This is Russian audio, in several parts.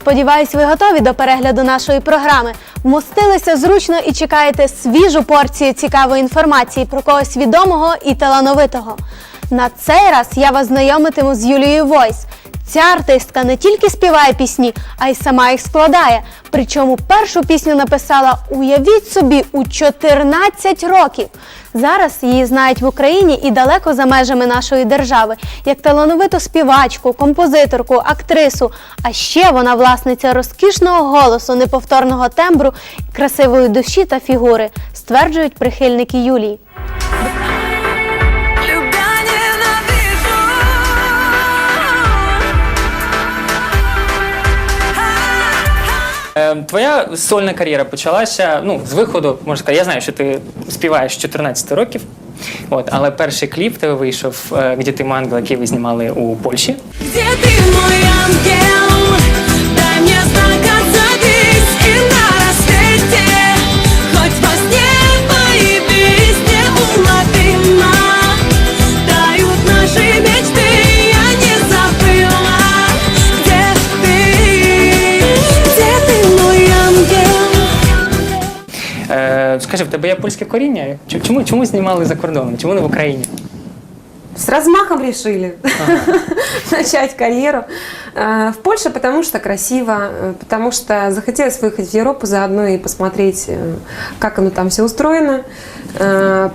Сподіваюсь, ви готові до перегляду нашої програми. Вмостилися зручно і чекаєте свіжу порцію цікавої інформації про когось відомого і талановитого. На цей раз я вас знайомитиму з Юлією Войс. Ця артистка не тільки співає пісні, а й сама їх складає. Причому першу пісню написала, уявіть собі, у 14 років. Зараз її знають в Україні і далеко за межами нашої держави, як талановиту співачку, композиторку, актрису. А ще вона власниця розкішного голосу, неповторного тембру, красивої душі та фігури, стверджують прихильники Юлії. Твоя сольна кар'єра почалася ну, з виходу, можна сказати, я знаю, що ти співаєш з 14 років. От, але перший кліп тебе вийшов, де «Где ти мангел, який ви знімали у Польщі. Де ти мой ангел? скажи, в тебе є польське коріння? Ч- Чому, чому знімали за кордоном? Чому не в Україні? С размахом решили начать карьеру. Э, В Польше, потому что красиво, э, потому что захотелось выехать в Европу заодно и посмотреть, э, как оно там все устроено.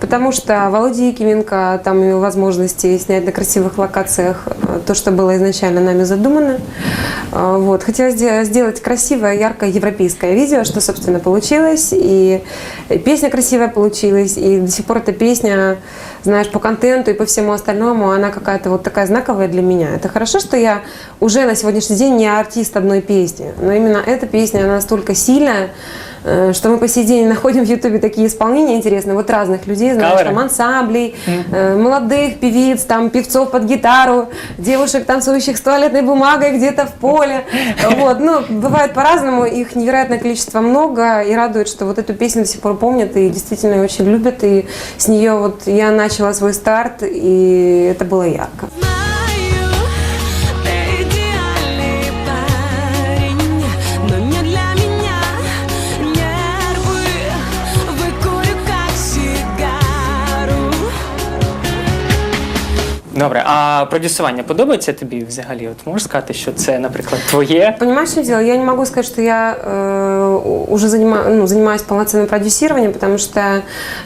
Потому что Володя Якименко там имел возможности снять на красивых локациях то, что было изначально нами задумано. Вот. Хотелось де- сделать красивое, яркое европейское видео, что, собственно, получилось. И песня красивая получилась, и до сих пор эта песня, знаешь, по контенту и по всему остальному, она какая-то вот такая знаковая для меня. Это хорошо, что я уже на сегодняшний день не артист одной песни, но именно эта песня, она настолько сильная, э, что мы по сей день находим в Ютубе такие исполнения интересные, вот разных людей, знаешь, Каверы. там ансамблей, э, молодых певиц, там певцов под гитару, девушек, танцующих с туалетной бумагой где-то в поле. Вот, ну, бывает по-разному, их невероятное количество много, и радует, что вот эту песню до сих пор помнят и действительно очень любят, и с нее вот я начала свой старт, и это было ярко. Добре, а продюсування подобається тобі взагалі? От можеш сказати, що це, наприклад, твоє? Понимаешь, в чем дело? Я не могу сказать, что я э, уже занима, ну, занимаюсь полноценным продюсированием, потому что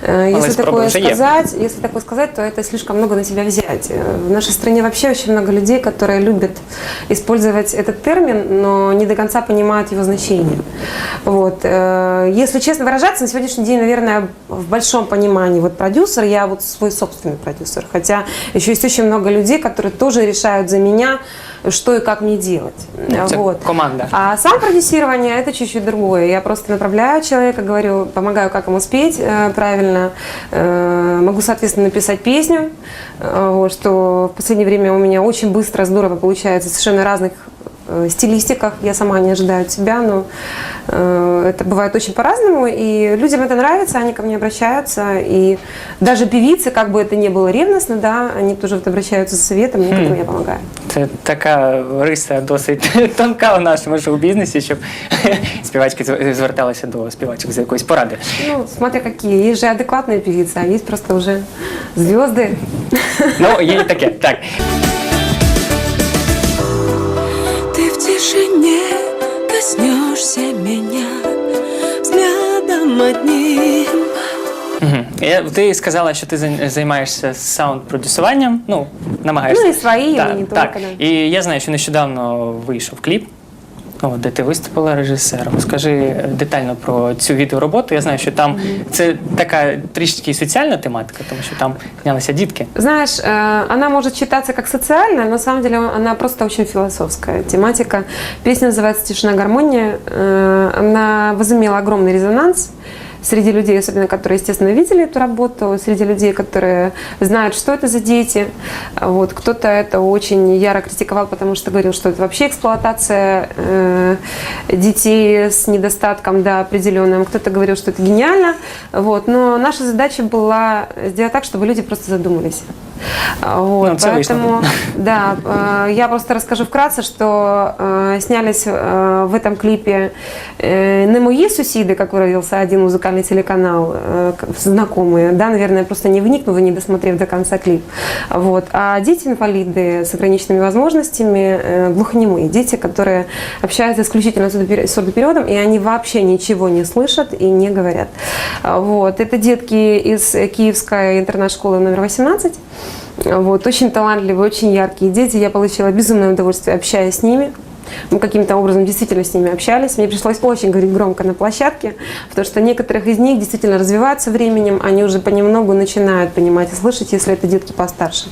э, если спроба такое уже есть. сказать, если такое сказать, то это слишком много на себя взять. Э, В нашей стране вообще очень много людей, которые любят использовать этот термин, но не до конца понимают его значение. Вот. э, Если честно выражаться, на сегодняшний день, наверное, в большом понимании вот продюсер, я вот свой собственный продюсер. Хотя еще есть очень много людей, которые тоже решают за меня, что и как мне делать. Это вот. команда. А сам продюсирование это чуть-чуть другое. Я просто направляю человека, говорю, помогаю, как ему спеть э, правильно. Э, могу, соответственно, написать песню, э, вот, что в последнее время у меня очень быстро, здорово получается, совершенно разных стилистиках. Я сама не ожидаю от себя, но э, это бывает очень по-разному. И людям это нравится, они ко мне обращаются. И даже певицы, как бы это ни было ревностно, да, они тоже вот обращаются за советом, некоторым я помогаю. Це така риса досить тонка у нашому шоу-бізнесі, щоб співачки зв- зверталися до співачок за якоюсь поради. Ну, смотря какие. Есть же адекватные певицы, а есть просто уже звезды. Ну, є і таке. Так. Коснешься меня взглядом одним. Я- Ти сказала, що ти зай- займаєшся саунд-продюсуванням. Ну, намагаєшся. Ну, і свої, і не так. тільки, да. І я знаю, що нещодавно вийшов кліп. О, де ти виступила режисером. Скажи детально про цю відеороботу. Я знаю, що там це така трішки соціальна тематика, тому що там знялися дітки. Знаешь, э, она может читаться как социальная, но на самом деле она просто очень философская тематика. Песня называется «Тишина, гармония». Э, Она возымела огромный резонанс среди людей, особенно которые, естественно, видели эту работу, среди людей, которые знают, что это за дети. Вот. Кто-то это очень яро критиковал, потому что говорил, что это вообще эксплуатация э, детей с недостатком да, определенным. Кто-то говорил, что это гениально. Вот. Но наша задача была сделать так, чтобы люди просто задумались. А, Вот, Ну, поэтому, да, э, я просто расскажу вкратце, что э, снялись э, в этом клипе не мои сусіди, как выразился один музыкальный телеканал, знакомые, да, наверное, просто не вникнув и не досмотрев до конца клип, вот, а дети-инвалиды с ограниченными возможностями, глухонемые, дети, которые общаются исключительно с сурдопер- сурдопереводом, и они вообще ничего не слышат и не говорят. Вот, это детки из Киевской интернет-школы номер 18, вот, очень талантливые, очень яркие дети. Я получила безумное удовольствие, общаясь с ними. Мы каким-то образом действительно с ними общались. Мне пришлось очень говорить громко на площадке, потому что некоторых из них действительно развиваются временем, они уже понемногу начинают понимать и слышать, если это детки постарше.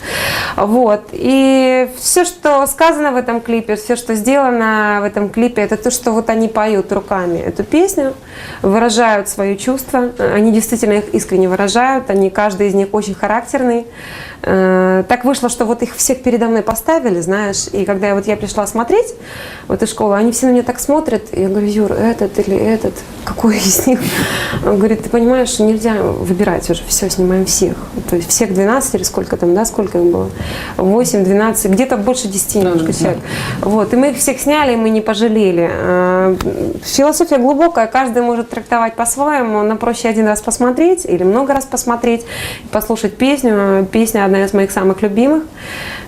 Вот. И все, что сказано в этом клипе, все, что сделано в этом клипе, это то, что вот они поют руками эту песню, выражают свои чувства. Они действительно их искренне выражают, они, каждый из них очень характерный. Э, Так вышло, что вот их всех передо мной поставили, знаешь, и когда я, вот я пришла смотреть в эту школу, они все на меня так смотрят, и я говорю, Юр, этот или этот, какой из них? Он говорит, ты понимаешь, нельзя выбирать уже, все, снимаем всех. То есть всех 12 или сколько там, да, сколько их было? 8, 12, где-то больше 10 немножко человек. Вот, и мы их всех сняли, и мы не пожалели. Э, Философия глубокая, каждый может трактовать по-своему, но проще один раз посмотреть или много раз посмотреть, послушать песню. Песня одна из моих самых любимых,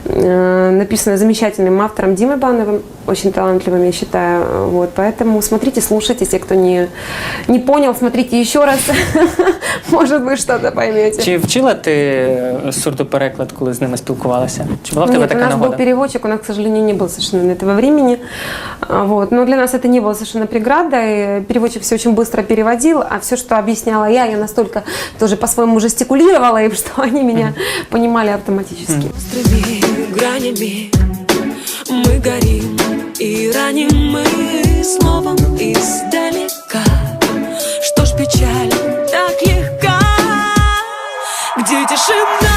э, написана замечательным автором Димой Бановым, очень талантливым, я считаю. Вот, поэтому смотрите, слушайте, те, кто не, не понял, смотрите еще раз, может вы что-то поймете. Чи вчила ти сурдопереклад, коли з ними спілкувалася? Чи була в тебе Нет, у нас был нагода? переводчик, у нас, к сожалению, не было совершенно на этого времени. А, Вот. Но для нас это не было совершенно преградой. Переводчик все очень быстро переводил, а все, что объясняла я, я настолько тоже по-своему жестикулировала им, что они меня понимали автоматически. острыми гранями Мы горим и раним мы словом издалека печаль так легка Где тишина,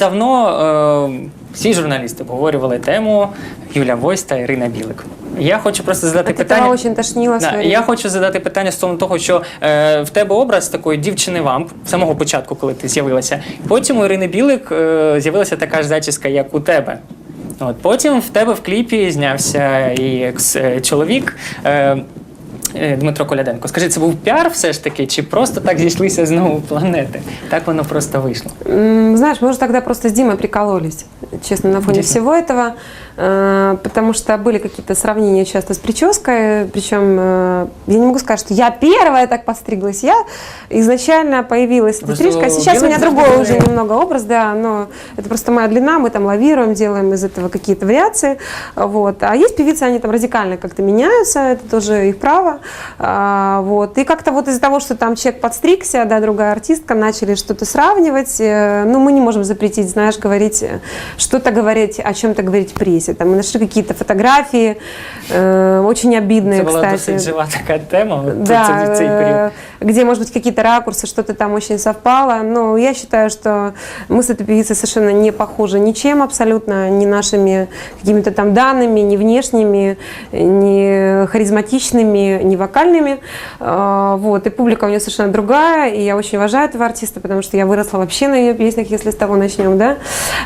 давно е, всі журналісти обговорювали тему Юля Войс та Ірина Білик. Я хочу просто задати От питання. очень тошнило Да, я хочу задати питання стосовно того, що е, в тебе образ такої дівчини вамп з самого початку, коли ти з'явилася. Потім у Ірини Білик е, з'явилася така ж зачіска, як у тебе. От потім в тебе в кліпі знявся і. Е, е, Дмитро Коляденко, скажи, це був піар все ж таки, чи просто так зійшлися знову планети? Так воно просто вийшло. М, Знаешь, мы же тогда просто с Димой прикололись, честно, на фоне Действительно. всего этого, э, Потому что были какие-то сравнения часто с прической, причем э, я не могу сказать, что я первая так постриглась, я изначально появилась эта стрижка, сейчас у меня другой уже немного образ, да, но это просто моя длина, мы там лавируем, делаем из этого какие-то вариации, вот, а есть певицы, они там радикально как-то меняются, это тоже их право, А, вот, и как-то вот из-за того, что там человек подстригся, да, другая артистка, начали что-то сравнивать, э, ну, мы не можем запретить, знаешь, говорить, э, что-то говорить, о чем-то говорить в прессе, там, мы нашли какие-то фотографии, э, очень обидные, Це була кстати. досить жива така тема. Да, це- цей період. Где, может быть, какие-то ракурсы, что-то там очень совпало. Но я считаю, что мы с этой певицей совершенно не похожи ничем абсолютно, ни нашими какими-то там данными, ни внешними, ни харизматичными, ни вокальными. А, Вот. И публика у нее совершенно другая, и я очень уважаю этого артиста, потому что я выросла вообще на ее песнях, если с того начнем, да.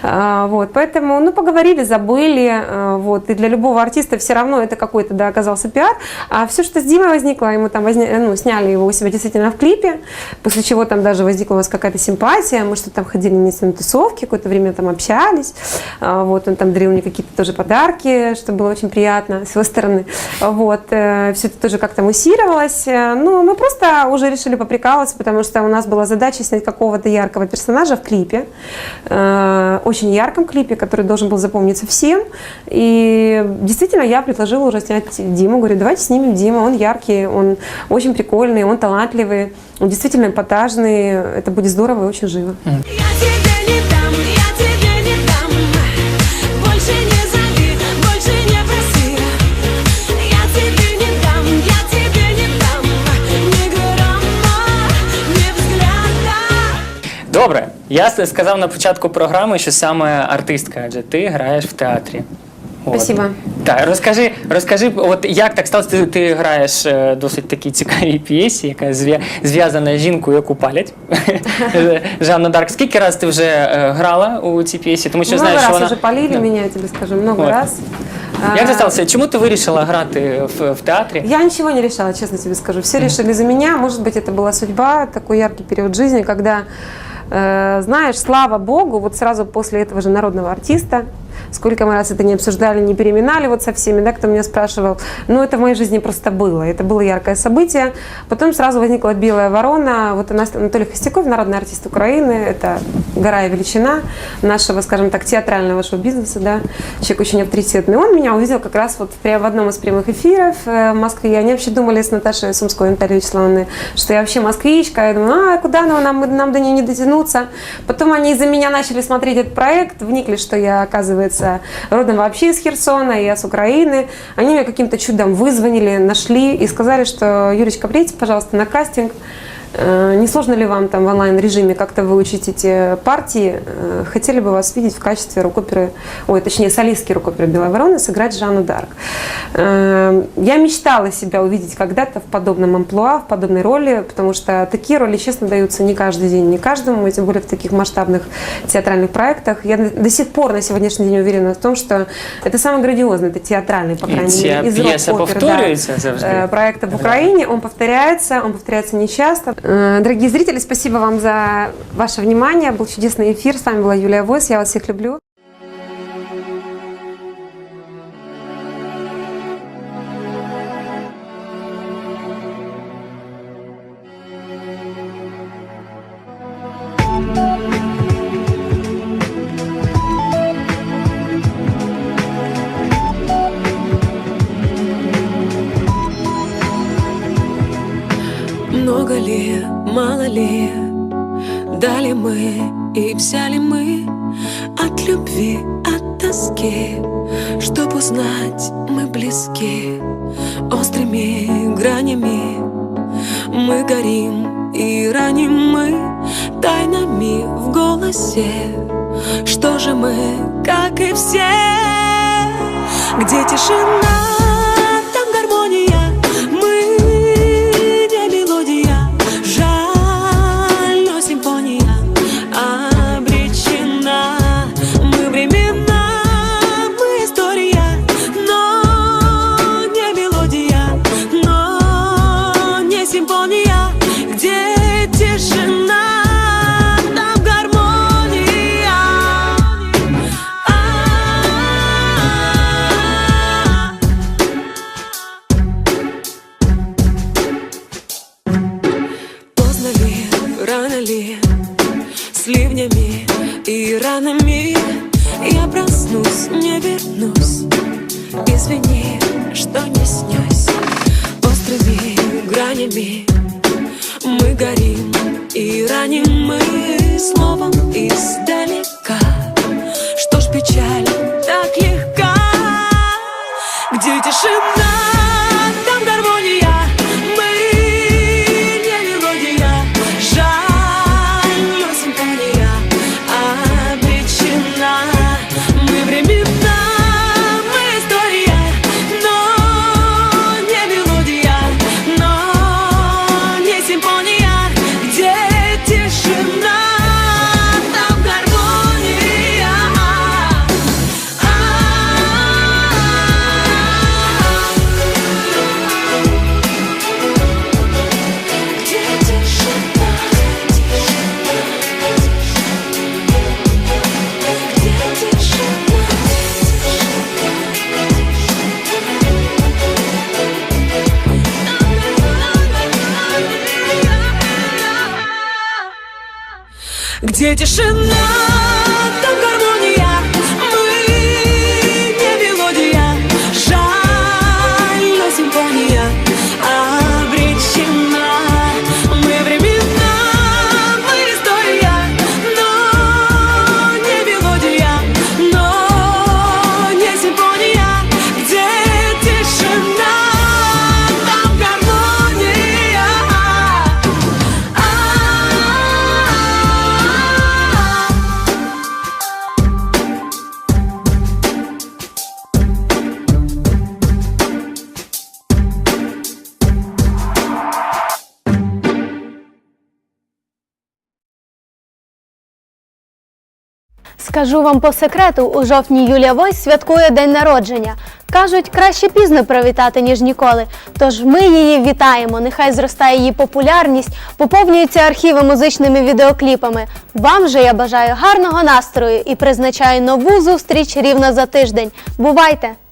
А, Вот. Поэтому, ну, поговорили, забыли, а, вот. И для любого артиста все равно это какой-то, да, оказался пиар. А все, что с Димой возникло, ему там возня... ну, сняли его у себя действительно в клипе, после чего там даже возникла у нас какая-то симпатия, мы что то там ходили вместе на тусовки, какое-то время там общались, А, вот, он там дарил мне какие-то тоже подарки, что было очень приятно с его стороны, вот, все это тоже как-то муссировалось, Э, ну, мы просто уже решили поприкалываться, потому что у нас была задача снять какого-то яркого персонажа в клипе, э, очень ярком клипе, который должен был запомниться всем, и действительно я предложила уже снять Диму, говорю, давайте снимем Диму, он яркий, он очень прикольный, он талантливый, податливые, действительно эпатажные. Это будет здорово и очень живо. Добре, я сказав на початку програми, що саме артистка, адже ти граєш в театрі. От. Спасибо. Так, розкажи, розкажи, от як так сталося, ти, ти граєш е, досить такій цікавій п'єсі, яка зв'я- зв'язана з жінкою, яку палять. Жанна Дарк. Скільки раз ти вже е, грала у цій п'єсі? Тому що много знаєш, раз що вона... уже полили Да. меня, я тебе скажу, много Вот. раз. Як А, це сталося? Чому ти вирішила грати в, в театрі? Я ничего не решала, честно тебе скажу. Все решили за меня. Может быть, это была судьба, такой яркий период жизни, когда, э, знаешь, слава Богу, вот сразу после этого же народного артиста, сколько мы раз это не обсуждали, не переминали вот со всеми, да, кто меня спрашивал, но это в моей жизни просто было. Это было яркое событие. Потом сразу возникла «Белая ворона». Вот Анас- Анатолий Хостяков, народный артист Украины, это гора и величина нашего, скажем так, театрального шоу-бизнеса, да, человек очень авторитетный. Он меня увидел как раз вот пря- в одном из прямых эфиров э, в Москве. И они вообще думали с Наташей Сумской Натальей Вячеславовной, что я вообще москвичка. Я думаю, а куда нам, нам, нам до нее не дотянуться. Потом они из-за меня начали смотреть этот проект, вникли, что я, оказывается, родом вообще из Херсона, я с Украины. Они меня каким-то чудом вызвонили, нашли и сказали, что, Юрочка, приедьте, пожалуйста, на кастинг. Э, Не сложно ли вам там в онлайн-режиме как-то выучить эти партии? Э, Хотели бы вас видеть в качестве рукоперы, ой, точнее, солистки рукоперы «Белой вороны» сыграть Жанну Дарк. Э, Я мечтала себя увидеть когда-то в подобном амплуа, в подобной роли, потому что такие роли, честно, даются не каждый день, не каждому, тем более в таких масштабных театральных проектах. Я до сих пор на сегодняшний день уверена в том, что это самый грандиозный, это театральный, по крайней мере, из рок-опер, да, проекта в Украине. Он повторяется, он повторяется нечасто. Э, Дорогие зрители, спасибо вам за ваше внимание. Был чудесный эфир. С вами была Юлия Войс. Я вас всех люблю. Любви, от тоски. Чтоб узнать, мы близки Острыми гранями. Мы горим и раним мы Тайнами в голосе. Что же мы, как и все? Где тишина, вернусь. Извини, что не снюсь. Острыми гранями Мы горим и раним мы Словом издалека. Что ж печаль так легка? Где тишина, там гармония. Жаль, но обречена. Мы времена, Где тишина, Скажу вам по секрету, у жовтні Юлія Войс святкує день народження. Кажуть, краще пізно привітати, ніж ніколи. Тож ми її вітаємо. Нехай зростає її популярність, поповнюються архіви музичними відеокліпами. Вам же я бажаю гарного настрою і призначаю нову зустріч рівно за тиждень. Бувайте!